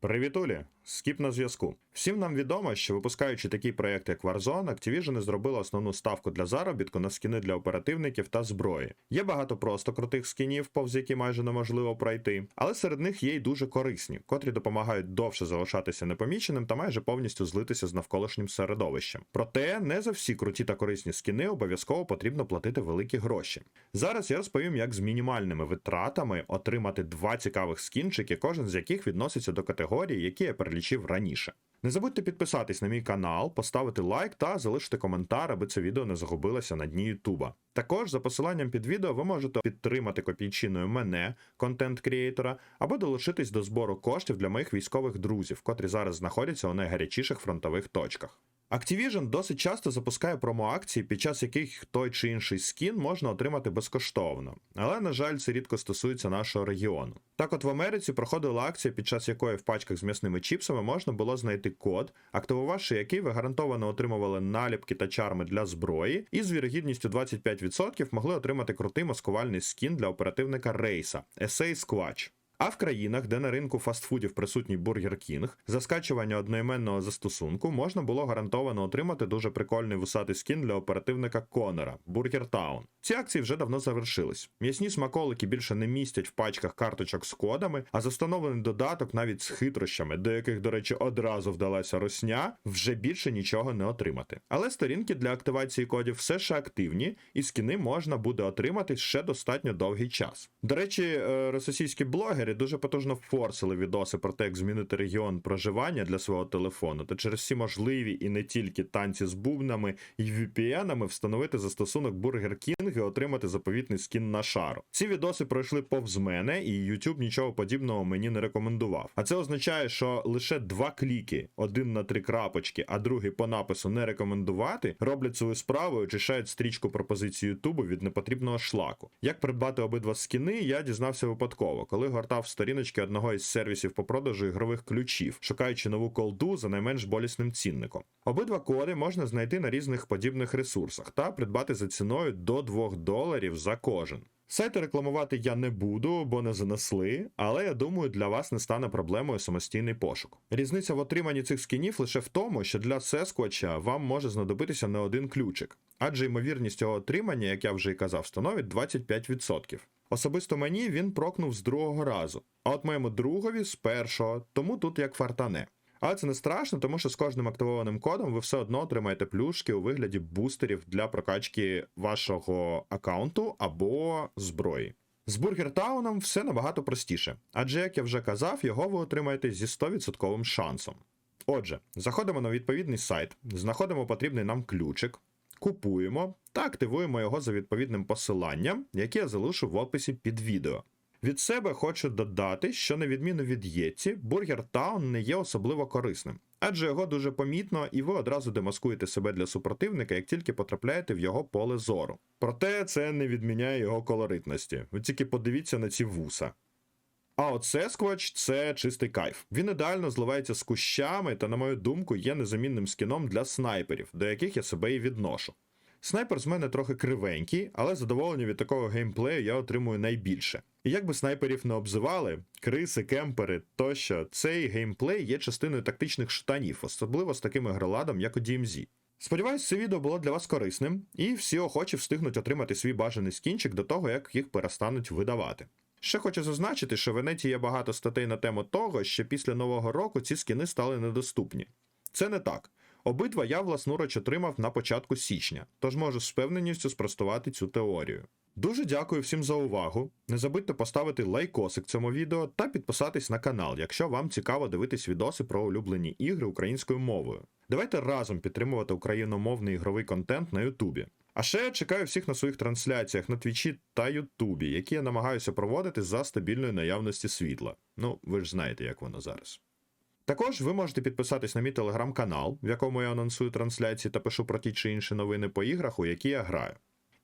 Привітулі! Скіп на зв'язку. Всім нам відомо, що випускаючи такий проєкт, як Warzone, Activision зробила основну ставку для заробітку на скіни для оперативників та зброї. Є багато просто крутих скінів, повз які майже неможливо пройти, але серед них є й дуже корисні, котрі допомагають довше залишатися непоміченим та майже повністю злитися з навколишнім середовищем. Проте не за всі круті та корисні скіни обов'язково потрібно платити великі гроші. Зараз я розповім, як з мінімальними витратами отримати два цікавих скінчики, кожен з яких відноситься до категорії, які я перелічив раніше. Не забудьте підписатись на мій канал, поставити лайк та залишити коментар, аби це відео не загубилося на дні Ютуба. Також за посиланням під відео ви можете підтримати копійчиною мене, контент-кріейтора, або долучитись до збору коштів для моїх військових друзів, котрі зараз знаходяться у найгарячіших фронтових точках. Activision досить часто запускає промоакції, під час яких той чи інший скін можна отримати безкоштовно. Але, на жаль, це рідко стосується нашого регіону. Так от в Америці проходила акція, під час якої в пачках з м'ясними чіпсами можна було знайти код, активувавши який ви гарантовано отримували наліпки та чарми для зброї, і з вірогідністю 25% могли отримати крутий маскувальний скін для оперативника рейса Essay Squatch. А в країнах, де на ринку фастфудів присутній Бургер Кінг, за скачування одноіменного застосунку можна було гарантовано отримати дуже прикольний вусатий скін для оперативника Конора Бургер Таун. Ці акції вже давно завершились. М'ясні смаколики більше не містять в пачках карточок з кодами, а за встановлений додаток навіть з хитрощами, до яких, до речі, одразу вдалася росня, вже більше нічого не отримати. Але сторінки для активації кодів все ще активні, і скіни можна буде отримати ще достатньо довгий час. До речі, е, російські блогери дуже потужно форсили відоси про те, як змінити регіон проживання для свого телефону, та через всі можливі і не тільки танці з бубнами і VPN-ами встановити застосунок Burger King і отримати заповітний скін на шару. Ці відоси пройшли повз мене, і YouTube нічого подібного мені не рекомендував. А це означає, що лише два кліки, один на три крапочки, а другий по напису не рекомендувати, роблять свою справу і очищають стрічку пропозиції YouTube від непотрібного шлаку. Як придбати обидва скіни, я дізнався випадково, коли гортав сторіночки одного із сервісів по продажу ігрових ключів, шукаючи нову колду за найменш болісним цінником. Обидва коди можна знайти на різних подібних ресурсах та придбати за ціною до 2 доларів за кожен. Сайти рекламувати я не буду, бо не занесли, але я думаю, для вас не стане проблемою самостійний пошук. Різниця в отриманні цих скінів лише в тому, що для Сесквача вам може знадобитися не один ключик, адже ймовірність його отримання, як я вже і казав, становить 25%. Особисто мені він прокнув з другого разу, а от моєму другові з першого, тому тут як фартане. Але це не страшно, тому що з кожним активованим кодом ви все одно отримаєте плюшки у вигляді бустерів для прокачки вашого аккаунту або зброї. З Бургертауном все набагато простіше, адже, як я вже казав, його ви отримаєте зі 100% шансом. Отже, заходимо на відповідний сайт, знаходимо потрібний нам ключик, купуємо та активуємо його за відповідним посиланням, яке я залишу в описі під відео. Від себе хочу додати, що на відміну від Єтті, Бургер Таун не є особливо корисним, адже його дуже помітно, і ви одразу демаскуєте себе для супротивника, як тільки потрапляєте в його поле зору. Проте це не відміняє його колоритності. Ви тільки подивіться на ці вуса. А от Sasquatch – це чистий кайф. Він ідеально зливається з кущами та, на мою думку, є незамінним скіном для снайперів, до яких я себе і відношу. Снайпер з мене трохи кривенький, але задоволення від такого геймплею я отримую найбільше. І як би снайперів не обзивали, криси, кемпери тощо, цей геймплей є частиною тактичних штанів, особливо з таким ігроладом, як у DMZ. Сподіваюсь, це відео було для вас корисним, і всі охочі встигнуть отримати свій бажаний скінчик до того, як їх перестануть видавати. Ще хочу зазначити, що в інеті є багато статей на тему того, що після нового року ці скіни стали недоступні. Це не так. Обидва я власноруч отримав на початку січня, тож можу з впевненістю спростувати цю теорію. Дуже дякую всім за увагу. Не забудьте поставити лайкосик цьому відео та підписатись на канал, якщо вам цікаво дивитись відоси про улюблені ігри українською мовою. Давайте разом підтримувати україномовний ігровий контент на Ютубі. А ще я чекаю всіх на своїх трансляціях на Твічі та Ютубі, які я намагаюся проводити за стабільної наявності світла. Ну, ви ж знаєте, як воно зараз. Також ви можете підписатись на мій телеграм-канал, в якому я анонсую трансляції та пишу про ті чи інші новини по іграх, у які я граю.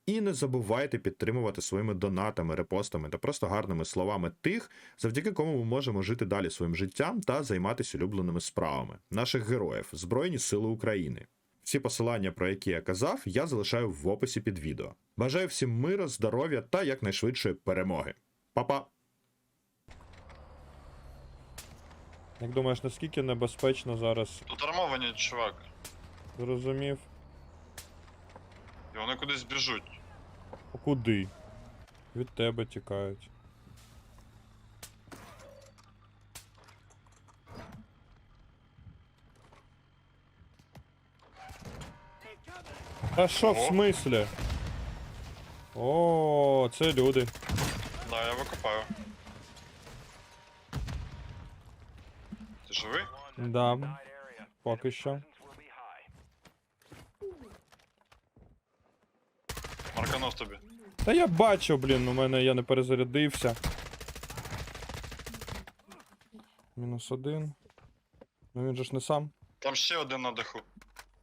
І не забувайте підтримувати своїми донатами, репостами та просто гарними словами тих, завдяки кому ми можемо жити далі своїм життям та займатися улюбленими справами, наших героїв, Збройні Сили України. Всі посилання, про які я казав, я залишаю в описі під відео. Бажаю всім миру, здоров'я та якнайшвидшої перемоги. Па-па! Як думаєш, наскільки небезпечно зараз Тут армовані, чувак. зрозумів? І вони кудись біжуть. А Куди? Від тебе тікають. А що в Ого. смислі? О, це люди. Да, я викопаю. Ти живий? Да. Поки що. Марканув тобі. Та я бачив, блін, у мене я не перезарядився. Мінус один. Ну він же ж не сам. Там ще один на даху.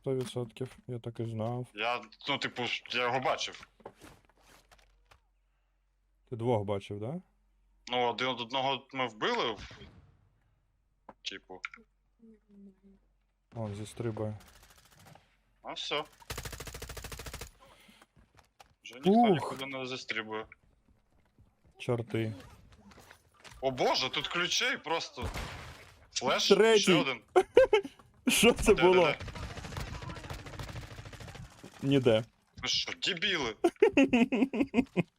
100%. Я так і знав. Я, ну, типу, я його бачив. Ти двох бачив, да? Ну, один одного ми вбили. Типу. Он зістрибає. А все. Вже ніхто Ух. нікуди не застрібує. Чорти. О боже, тут ключей просто. Флеш, Третій. ще один. Що це Де, було? де, де? Ніде. Ви що, дебіли?